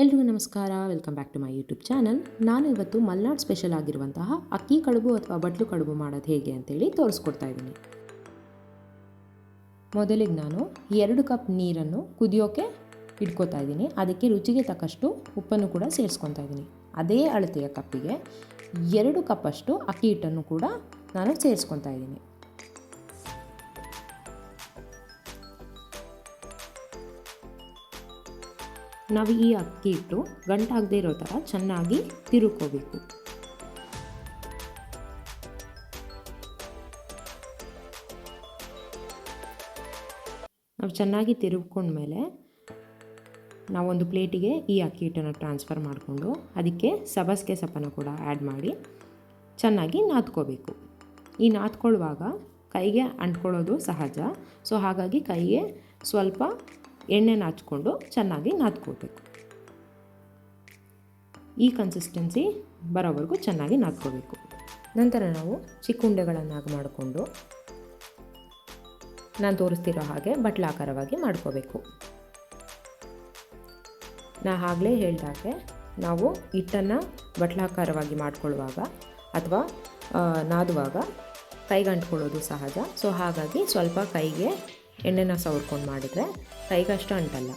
ಎಲ್ರಿಗೂ ನಮಸ್ಕಾರ. Welcome back to my YouTube channel ನಾನು ಇವತ್ತು ಮಲ್ನಾಡ್ ಸ್ಪೆಷಲ್ ಆಗಿರುವಂತಹ ಅಕ್ಕಿ ಕಡುಬು ಅಥವಾ ಬಟ್ಲು ಕಡುಬು ಮಾಡೋದು ಹೇಗೆ ಅಂತೇಳಿ ತೋರಿಸ್ಕೊಡ್ತಾ ಇದ್ದೀನಿ. ಮೊದಲಿಗೆ ನಾನು ಎರಡು ಕಪ್ ನೀರನ್ನು ಕುದಿಯೋಕೆ ಇಟ್ಕೋತಾ ಇದ್ದೀನಿ. ಅದಕ್ಕೆ ರುಚಿಗೆ ತಕ್ಕಷ್ಟು ಉಪ್ಪನ್ನು ಕೂಡ ಸೇರಿಸ್ಕೊತಾ ಇದ್ದೀನಿ. ಅದೇ ಅಳತೆಯ ಕಪ್ಪಿಗೆ ಎರಡು ಕಪ್ಪಷ್ಟು ಅಕ್ಕಿ ಹಿಟ್ಟನ್ನು ಕೂಡ ನಾನು ಸೇರಿಸ್ಕೊತಾ ಇದ್ದೀನಿ. ನಾವು ಈ ಅಕ್ಕಿ ಹಿಟ್ಟು ಗಂಟಾಗದೇ ಇರೋ ಥರ ಚೆನ್ನಾಗಿ ತಿರುಕೋಬೇಕು ನಾವು ಚೆನ್ನಾಗಿ ತಿರುಗ್ಕೊಂಡ್ಮೇಲೆ ನಾವೊಂದು ಪ್ಲೇಟಿಗೆ ಈ ಅಕ್ಕಿ ಹಿಟ್ಟನ್ನು ಟ್ರಾನ್ಸ್ಫರ್ ಮಾಡಿಕೊಂಡು ಅದಕ್ಕೆ ಸಬಸ್ಗೆ ಸೊಪ್ಪನ್ನು ಕೂಡ ಆ್ಯಡ್ ಮಾಡಿ ಚೆನ್ನಾಗಿ ನಾದ್ಕೋಬೇಕು. ಈ ನಾದ್ಕೊಳ್ಳುವಾಗ ಕೈಗೆ ಅಂಟ್ಕೊಳ್ಳೋದು ಸಹಜ. ಸೊ ಹಾಗಾಗಿ ಕೈಗೆ ಸ್ವಲ್ಪ ಎಣ್ಣೆನ ಹಚ್ಕೊಂಡು ಚೆನ್ನಾಗಿ ನಾದ್ಕೋಬೇಕು. ಈ ಕನ್ಸಿಸ್ಟೆನ್ಸಿ ಬರೋವರೆಗೂ ಚೆನ್ನಾಗಿ ನಾದ್ಕೋಬೇಕು. ನಂತರ ನಾವು ಚಿಕ್ಕ ಉಂಡೆಗಳನ್ನಾಗಿ ಮಾಡಿಕೊಂಡು ನಾನು ತೋರಿಸ್ತಿರೋ ಹಾಗೆ ಬಟ್ಲಾಕಾರವಾಗಿ ಮಾಡ್ಕೋಬೇಕು. ನಾ ಆಗಲೇ ಹೇಳಿದಾಗೆ ನಾವು ಹಿಟ್ಟನ್ನು ಬಟ್ಲಾಕಾರವಾಗಿ ಮಾಡ್ಕೊಳ್ಳುವಾಗ ಅಥವಾ ನಾದುವಾಗ ಕೈಗೆ ಅಂಟ್ಕೊಳ್ಳೋದು ಸಹಜ. ಸೊ, ಹಾಗಾಗಿ ಸ್ವಲ್ಪ ಕೈಗೆ ಎಣ್ಣೆನ ಸವರ್ಕೊಂಡು ಮಾಡಿದರೆ ಕೈಗಷ್ಟು ಅಂಟಲ್ಲ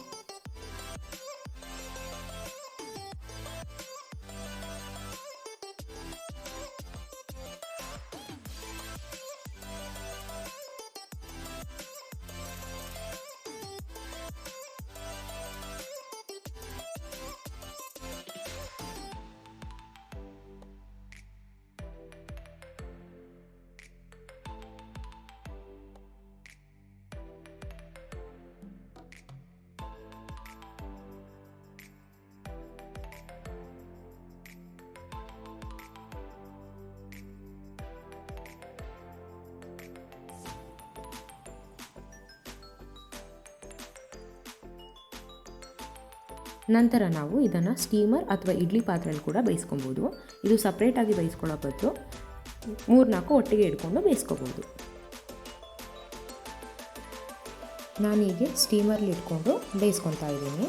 ನಂತರ ನಾವು ಇದನ್ನು ಸ್ಟೀಮರ್ ಅಥವಾ ಇಡ್ಲಿ ಪಾತ್ರೆಯಲ್ಲಿ ಕೂಡ ಬೇಯಿಸ್ಕೊಬೋದು. ಇದು ಸಪ್ರೇಟಾಗಿ ಬೇಯಿಸ್ಕೊಳ್ಳೋ ಬದಲು ಮೂರ್ನಾಲ್ಕು ಒಟ್ಟಿಗೆ ಇಟ್ಕೊಂಡು ಬೇಯಿಸ್ಕೋಬೋದು. ನಾನೀಗ ಸ್ಟೀಮರ್ಲಿ ಇಟ್ಕೊಂಡು ಬೇಯಿಸ್ಕೊತಾ ಇದ್ದೀನಿ.